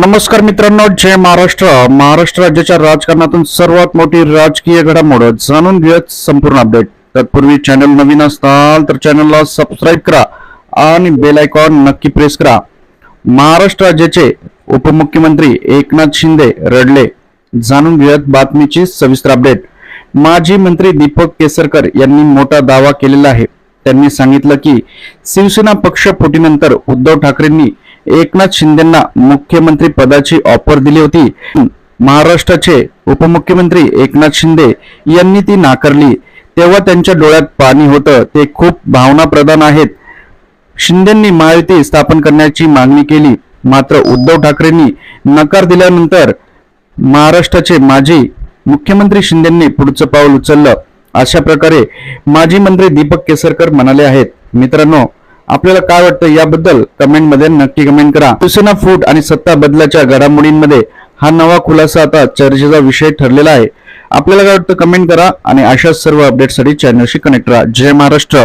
नमस्कार मित्रांनो जय महाराष्ट्र. महाराष्ट्र राज्याच्या राजकारणातून सर्वात मोठी राजकीय घडामोड जाणून घेत संपूर्ण अपडेट. तत्पूर्वी चॅनल नवीन असताल तर चॅनलला सबस्क्राईब करा आणि बेल आयकॉन नक्की प्रेस करा. महाराष्ट्र राज्याचे उपमुख्यमंत्री एकनाथ शिंदे रडले. जाणून घेत बातमीची सविस्तर अपडेट. माजी मंत्री दीपक केसरकर यांनी मोठा दावा केलेला आहे. त्यांनी सांगितलं की शिवसेना पक्ष फुटीनंतर उद्धव ठाकरेंनी एकनाथ शिंदेना मुख्यमंत्री पदाची ऑफर दिली होती. महाराष्ट्राचे उपमुख्यमंत्री एकनाथ शिंदे यांनी ती नाकारली. तेव्हा त्यांच्या डोळ्यात पाणी होतं. ते खूप भावनाप्रधान आहेत. शिंदेंनी महायुती स्थापन करण्याची मागणी केली. मात्र उद्धव ठाकरेंनी नकार दिल्यानंतर महाराष्ट्राचे माजी मुख्यमंत्री शिंदेंनी पुढचं पाऊल उचललं. अशा प्रकारे माजी मंत्री दीपक केसरकर म्हणाले आहेत. मित्रांनो आपल्याला काय वाटतं याबद्दल कमेंटमध्ये नक्की कमेंट करा. शिवसेना फूट आणि सत्ता बदलाच्या घडामोडींमध्ये हा नवा खुलासा आता चर्चेचा विषय ठरलेला आहे. आपल्याला काय वाटतं कमेंट करा आणि अशाच सर्व अपडेटसाठी चॅनलशी कनेक्ट राहा. जय महाराष्ट्र.